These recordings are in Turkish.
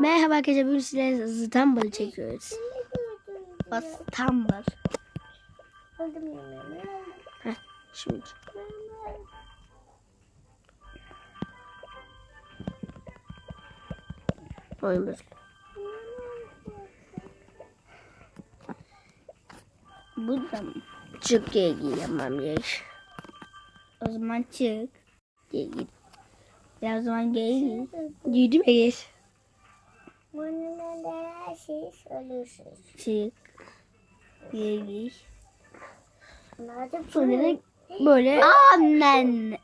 Merhaba arkadaşlar bugün sizlerle İstanbul'u çekiyoruz. İstanbul. Heh, şimdi. Oyun böyle. Burada mı? Çık gel giyemem yer. O zaman çık. Gel git. Ya o zaman gel. Giydim ya gel. Her şeyi söylüyorsunuz. Çık. Madem Sonra da böyle Annen.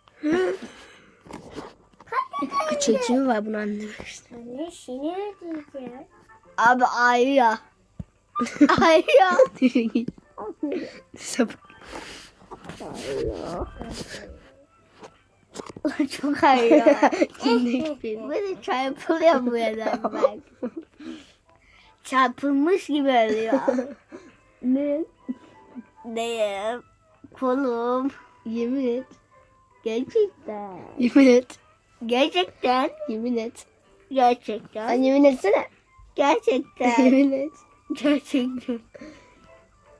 çekimi var bunu anlamak işte. anne. Abi ayıya. ayıya. Git. Sapık. Çok ayıya. Kimlik benim. Böyle çarpılıyor bu yerden bak. Çarpılmış gibi oluyor. Ne? Neyim? Kolum. Yemin et. Gerçekten. Yemin et. Gerçekten. Yemin et. Sen Gerçekten. yemin etsene. Gerçekten. yemin et. Gerçekten.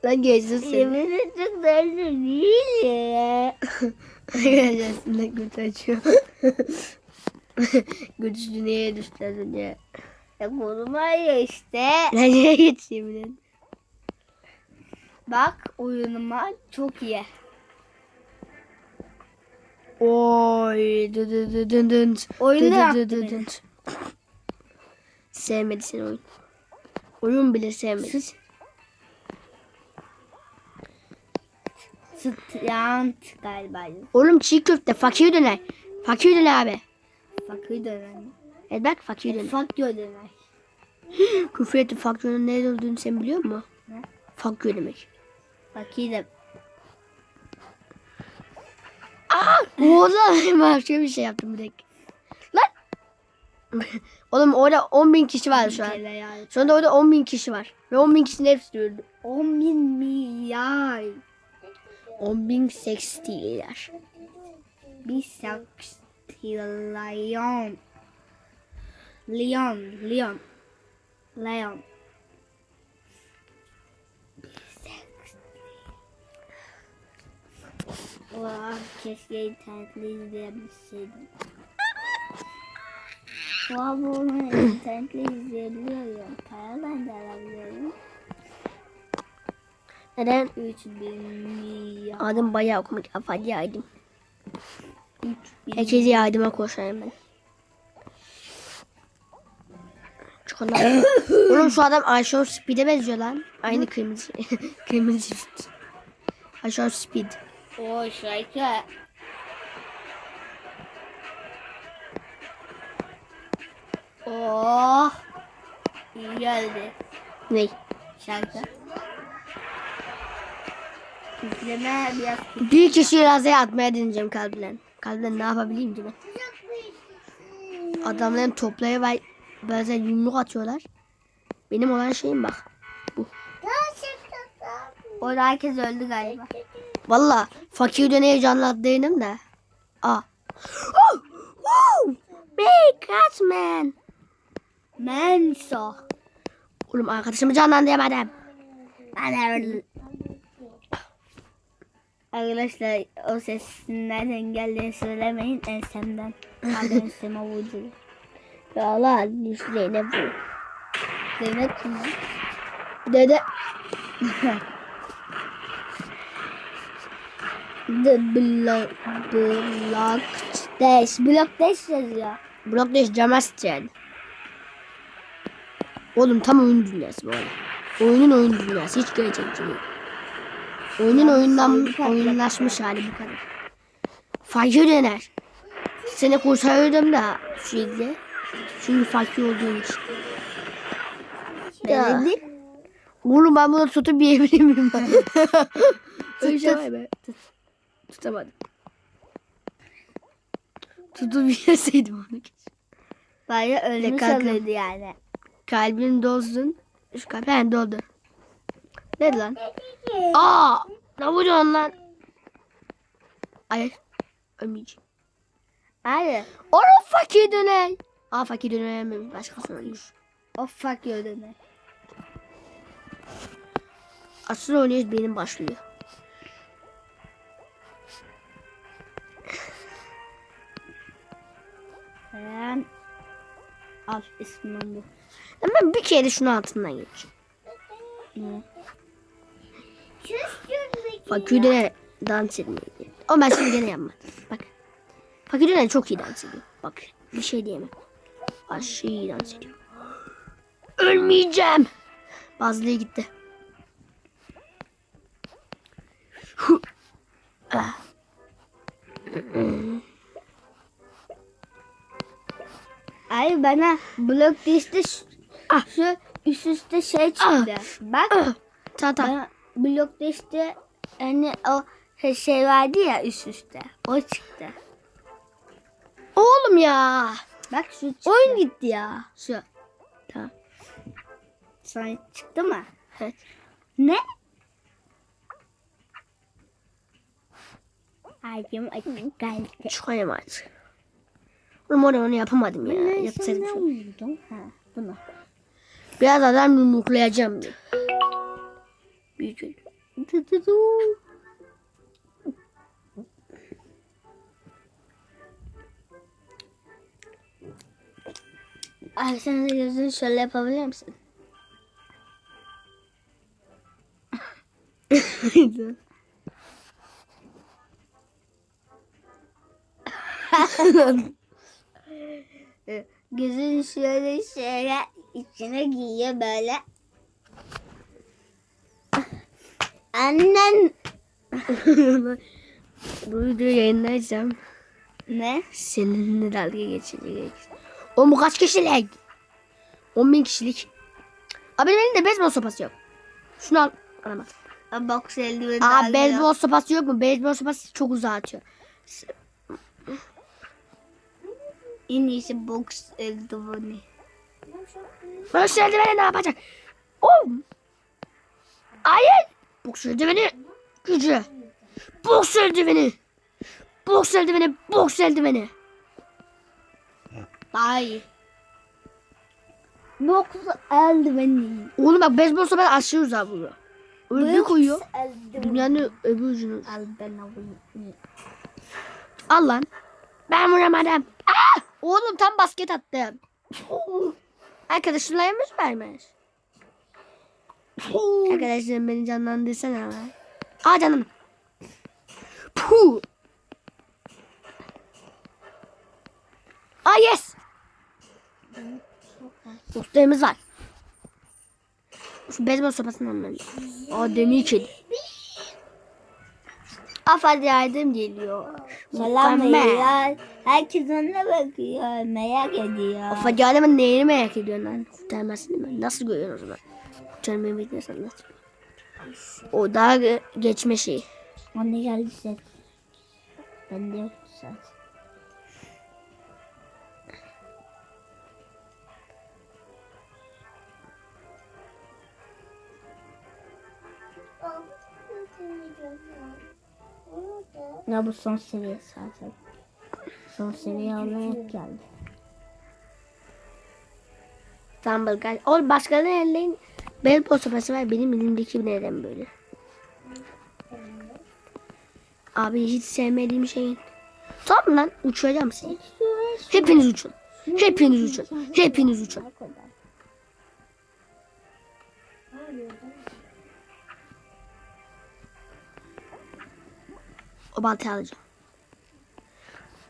Lan gezdim seni. Yemin ederim nerede değil ya. Aslında götü açıyor. Götü dünyaya düştü az önce. Ya kolum ağrıyor işte. Git yemin et. Bak oyunuma çok iyi. Oy dı dı dı dın dın. Oyunu Dı dı yaptı dı dı beni. dın. Sevmedi seni oyun. Oyun bile sevmedi. Strand galiba. Oğlum çiğ köfte fakir döner. Fakir döner abi. Fakir döner. Evet bak fakir döner. Fakir döner. Küfür etti fakir döner ne olduğunu sen biliyor musun? Ne? Fakir demek. Fakir de. Oğlum başka bir şey yaptım direkt. Lan. Oğlum orada 10 bin kişi var şu an. Şu anda orada 10 bin kişi var. Ve 10 bin kişinin hepsi öldü. 10 bin milyar. 10 bin sekstiler. Bir sekstrilyon. Leon. Leon. Leon. Vah keşke internetli izleyebilseydim. Vah bunu internetli izleyebiliyorum. Para ben de alabiliyorum. Neden? 3000 milyar. Adım bayağı okumak afadi yardım. 3000 Herkese yardıma koşarım ben. Çikolata. Oğlum şu adam Ayşe Speed'e benziyor lan. Aynı kırmızı. kırmızı çift. Ayşe Speed. O şarkı. Oh. İyi geldi Ne? şarkı. Üfleme biraz Bir kişiyi razaya atmaya deneyeceğim kalbinden. Kalbinden ne yapabileyim ki ben? Adamların toplaya ve bazen yumruk atıyorlar. Benim olan şeyim bak. Gerçekten Orada herkes öldü galiba. Valla fakir döneye canlandırdım da. Aa. Oh! Oh! Big cat man. Menso. Oğlum arkadaşımı canlandıramadım. Ben öldüm. Arkadaşlar o sesin nereden geldiğini söylemeyin ensemden. Abi enseme vurdu. Lan üstüne bu. Zeynep kim? lan? Dede. The block, block dash. Block dash yazıyor. Block Dash Jamastren. Oğlum tam oyun dünyası bu arada. Oyunun oyun dünyası. Hiç gerçekçi değil. Oyunun oyundan oyunlaşmış hali bu kadar. Fakir döner. Seni kurtarıyordum da sürekli. Çünkü fakir olduğum için. Dedi? Oğlum ben bunu tutup yiyebilir miyim ben? Öyle şey var be. Tut. Tutamadım. Tutup yeseydim onu. Baya ölmüş kalkın. oluyordu yani. Kalbin doldun. Şu kalp doldu. Ne lan? Aa! Ne vuruyorsun lan? Ay. Ölmeyeceğim. Hayır. Oğlum fakir döner. Aa fakir dönememiş. Başkası ölmüş. O you demek. Asıl oynuyoruz benim başlıyor. Ben al ismim bu. Ama bir kere şunun altından geç. Ne? Fakirde dans etmeyi. Ama ben şimdi gene yapmam. Bak. Fakirde çok iyi dans ediyor. Bak bir şey diyemem. Aşırı iyi dans ediyor. Ölmeyeceğim. Bazlıya gitti. Ah. Ay bana blok şu, Ah. şu üst üste şey çıktı. Bak Ah. Tamam tamam. bana blok dişte hani o şey- vardı ya üst üste. O çıktı. Oğlum ya. Bak şu çıktı. Oyun gitti ya. Şu. Tamam. Sana çıktı mı? Evet. Ne? Aycım açık geldi. Çıkayım artık. Oğlum orada onu yapamadım ya. Yapsaydım ne şu. vurdun? Ha, bunu. Biraz adam yumruklayacağım. Büyük Ay sen de gözünü şöyle yapabilir misin? Gözünü şöyle şöyle içine giyiyor böyle. Annen Bu videoyu yayınlayacağım. ne? Seninle dalga geçecek. O bu kaç kişilik? 10 bin kişilik. Abi benim elimde beyzbol sopası yok. Şunu al. Anam. Boks eldiveni Aa beyzbol sopası yok mu? Beyzbol sopası çok uzağa atıyor. En iyisi boks eldiveni. Boks eldiveni ne yapacak? Oh! Hayır! Boks eldiveni gücü. Boks eldiveni. Boks eldiveni. Boks eldiveni. Hayır. Boks eldiveni. Oğlum bak beyzbol sopası aşırı uzağa vuruyor. Öyle bir koyuyor. Dünyanın öbür ucunu. Al lan. Ben vuramadım. Aa! Oğlum tam basket attım. Arkadaşımla yemiş vermiş. Arkadaşlarım beni canlandırsana ama. Aa canım. Puh. Aa yes. Dostlarımız var. Şu bezbol sopasını almam. Aa demir kedi. Afad yardım geliyor. Selam beyler. Herkes ona bakıyor. Merak ediyor. Of adamın neyini merak ediyorsun lan? Kurtarmazsın değil mi? Nasıl görüyorsun o Kurtarmayı bekliyorsan nasıl? O daha ge- geçme şeyi. Anne geldi ses. Ben de yok ses. Ya bu son seviye zaten. Son seviye olmaya geldi. Tumble gel. O başkalarının ellerin beyzbol sopası var. Benim elimdeki neden böyle? Abi hiç sevmediğim şeyin. Tamam lan uçuracağım seni. Hepiniz uçun. Hepiniz uçun. Hepiniz uçun. O baltayı alacağım.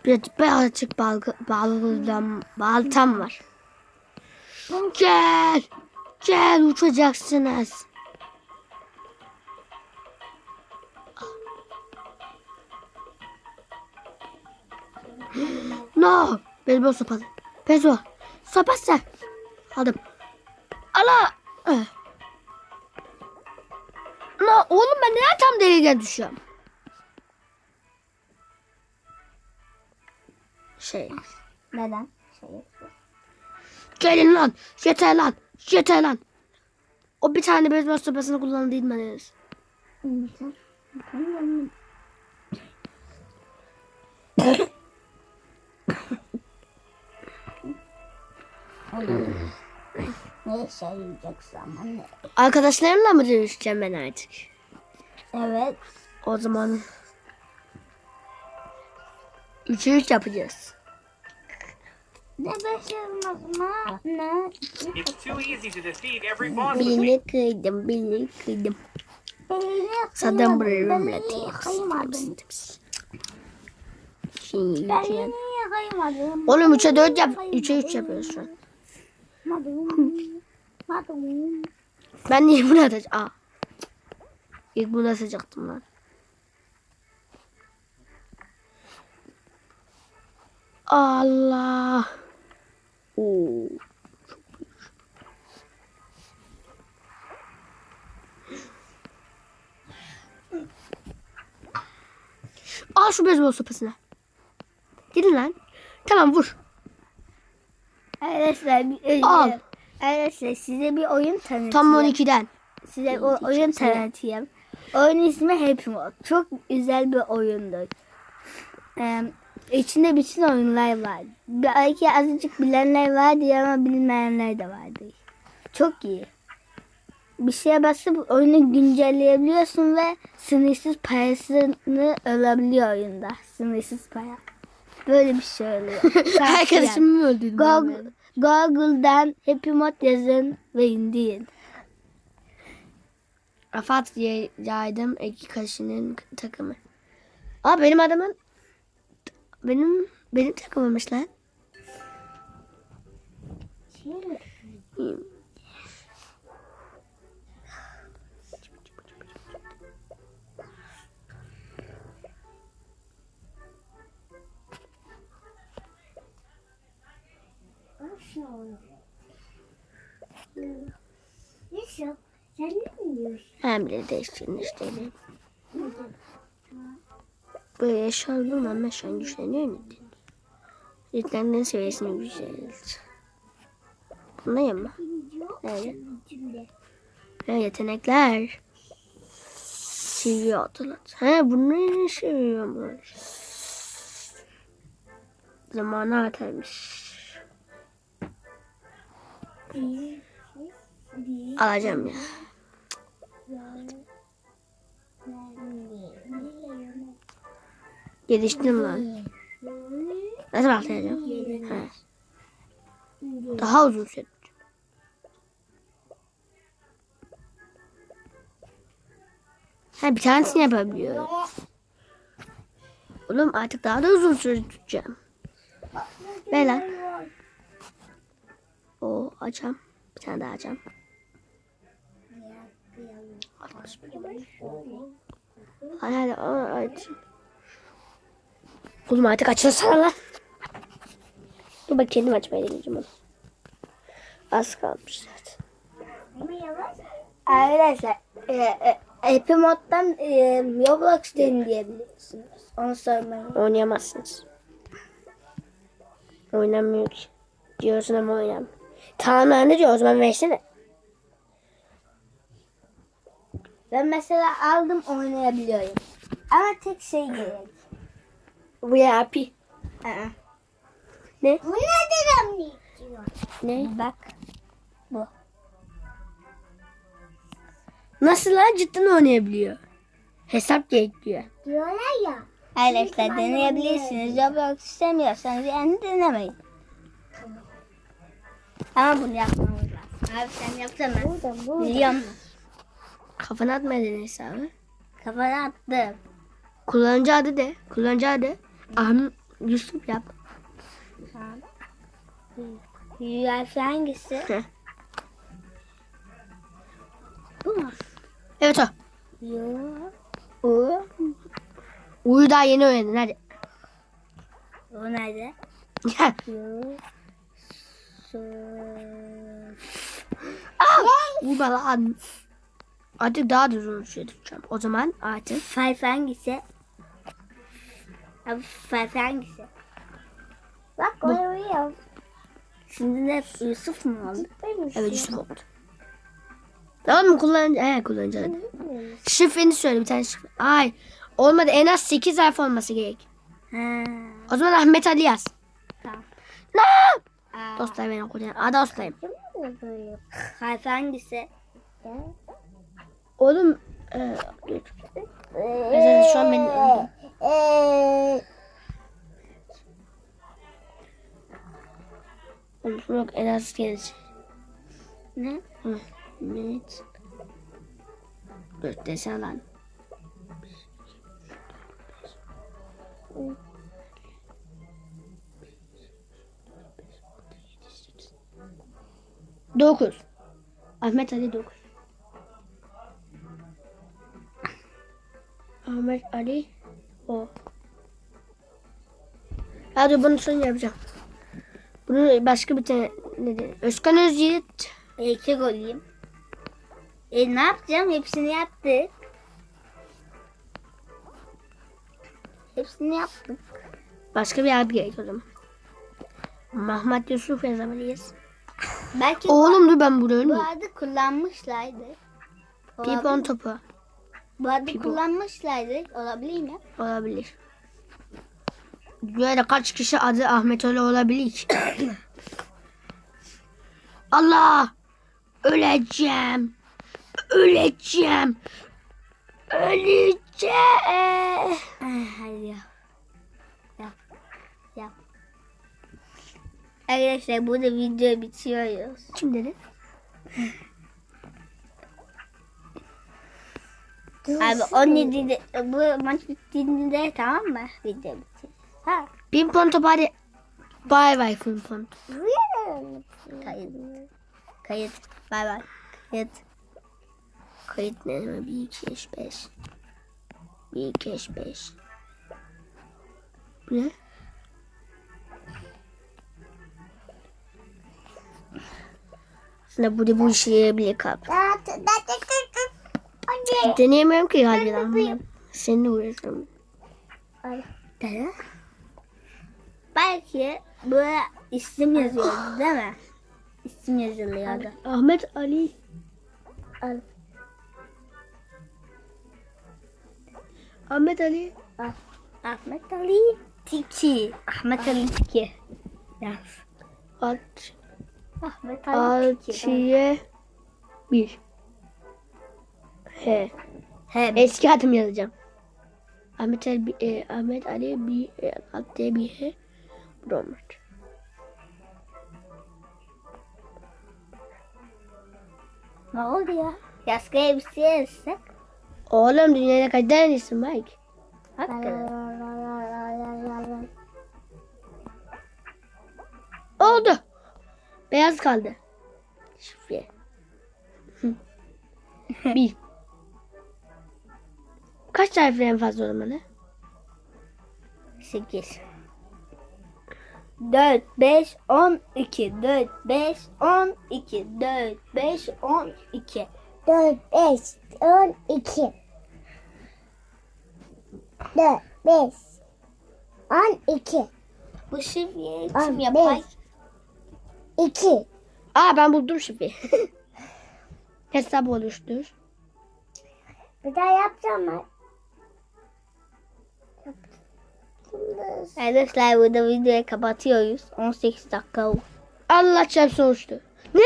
Bir birazcık balgı, balgıdan, baltam var. Gel. Gel uçacaksınız. No. Beyzbol sopası. Beyzbol. Sopası. Aldım. Ala. Eh. No. Oğlum ben neden tam deliğe düşüyorum? Şey. Neden? Şey. Gelin lan. Yeter lan. Yeter lan. O bir tane beyzbol sopasını kullandıydım ben henüz. Ne söyleyeceksin ama ne? Arkadaşlarımla mı dövüşeceğim ben artık? Evet. O zaman 3'e 3 yapacağız. Ne başarmaz mı? Ne? It's too easy to defeat every boss Birini kıydım, birini kıydım. Zaten belini ömreti kıymadın. Şimdi Ben üçe-? Oğlum 3'e 4 yap. 3'e 3 yapıyoruz şu an. Ben niye bunu atacağım? Aa. İlk bunu atacaktım lan. Allah. Oo. Al şu beyzbol sopasını. Gidin lan. Tamam vur. Arkadaşlar bir Al. Arkadaşlar size bir oyun tanıtayım. Tam 12'den. Size o oyun tanıtayım. Oyun ismi Happy Mode. Çok güzel bir oyundur. Ee, içinde bütün oyunlar var. Belki azıcık bilenler vardır ama bilmeyenler de vardır. Çok iyi. Bir şeye basıp oyunu güncelleyebiliyorsun ve sınırsız parasını alabiliyor oyunda. Sınırsız para. Böyle bir şey oluyor. Arkadaşımı mı öldürdün? Google, Google'dan Happy Mode yazın ve indirin. Rafat Yaydım iki kaşının takımı. Aa benim adamın benim benim takımımış lan. Hem de değiştirmiştim. Böyle bulmam ben şu an güçleniyor muydun? Yüklendiğin seviyesini güçlendir. Bundayım mı? Evet. Ha, yetenekler. CV hatırlat. He bunu ne seviyormuş. Zamanı artarmış. Alacağım ya. Geliştim lan. Nasıl atlayacağım? He. Daha uzun süre. Ha bir tanesini yapabiliyorum. Oğlum artık daha da uzun süre tutacağım. Ver lan. O açam. Bir tane daha açam. Hadi hadi hadi, aç. Oğlum artık açılsana lan. Dur bak kendim açmaya deneyeceğim onu. Az kalmış zaten. Arkadaşlar e, e, Happy Mode'dan e, Roblox deneyebilirsiniz. Onu sormayın. Oynayamazsınız. Oynamıyor ki. Diyorsun ama oynamıyor. Tamam ben de diyor o zaman versene. Ben mesela aldım oynayabiliyorum. Ama tek şey gerek. Bu pi. Aa, Ne? Bu nedir anneciğim? Ne? bak. Nasıl lan cidden oynayabiliyor. Hesap gerekiyor. Diyorlar ya. Arkadaşlar deneyebilirsiniz. Roblox istemiyorsanız yani denemeyin. Ama bunu yapmamız lazım. Abi sen yapsana. Burada burada. Biliyorum. Kafana atmadın hesabı. Kafana attım. Kullanıcı adı de. Kullanıcı adı. Ahmet Yusuf yap. UFC hangisi? Bu mu? Evet o. Yok. O. Uyu daha yeni öğrendin hadi. O nerede? Gel. Yok. Su. Uyu lan. Artık daha da uzun süre tutacağım. O zaman artık Five hangisi? Abi five hangisi? Bak oraya. Şimdi ne Yusuf mu oldu? evet Yusuf oldu. Tamam mı kullanıcı? He kullanıcı adı. Şifreni söyle bir tane şifre. Ay olmadı en az 8 harf olması gerek. Ha. O zaman Ahmet Ali yaz. Tamam. Ne? Aa, Dostlar beni kurtarın. Aa dostlarım. harf hangisi? Oğlum. E, dur. Mesela şu an beni öldüm. Oğlum yok en az gelecek. Ne? Hı. Evet. Dur desene lan. Dokuz. Ahmet Ali dokuz. Ahmet Ali o. Hadi bunu son yapacağım. Bunu başka bir tane ne Özkan Özyiğit. Erkek olayım. E ne yapacağım? Hepsini yaptık. Hepsini yaptık. Başka bir abi gerek o zaman. Mahmut Yusuf yazamayız. Belki Oğlum dur ben bunu bu ölmeyeyim. adı kullanmışlardı. Pipon topu Bu adı kullanmışlardı. Olabilir mi? olabilir. Böyle kaç kişi adı Ahmet Ali olabilir ki? Allah! Öleceğim. Öleceğim. Öleceğim. Ah, Hadi yap. Yap. Yap. Arkadaşlar burada video bitiriyoruz. Kim dedi? Abi 17 de, bu maç bittiğinde tamam mı? Video bitir. Ha. Pimpon topu hadi. Bay bay pimpon. Kayıt. Kayıt. Bay bay. Kayıt. Kayıt ne? 1, 2, 3, 5. 1, 2, 3, 5. Bu ne? Aslında burada bu işe yarayabilir kalp. Deneyemiyorum ki galiba. Seninle uğraşıyorum. Dede. Belki bu isim yazıyordu değil mi? İsim yazılıyordu. Ahmet Ali. Al. Ahmet Ali. Ahmet Ali Tiki. Ahmet Ali Tiki. Yaz. Alt, Ahmet Ali Tiki. altıya bir. He. He. Eski adım yazacağım. Ahmet Ali, e, Ahmet Ali bir e, bir he. Robert. Ne oldu ya? Yaskı elbise yazsak. Oğlum dünyada kaç tane isim var ki? Hakikaten. Oldu. Beyaz kaldı. Şifre. bir. Kaç harfli en fazla olmalı? 8 4 5 12 4 5 12 4 5 12 Dört, beş, on, iki. Dört, beş, on, iki. Bu şifreyi kim yapar? beş. İki. Aa ben buldum şifreyi. Hesap oluştur. Bir daha yapacağım ben. Arkadaşlar burada videoyu kapatıyoruz. 18 dakika oldu. Allah çarpsın oluştu. Ne?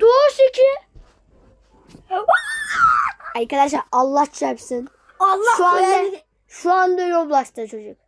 Doğuş iki. Arkadaşlar Allah çarpsın. Allah Şu anda, şu anda Roblox'ta çocuk.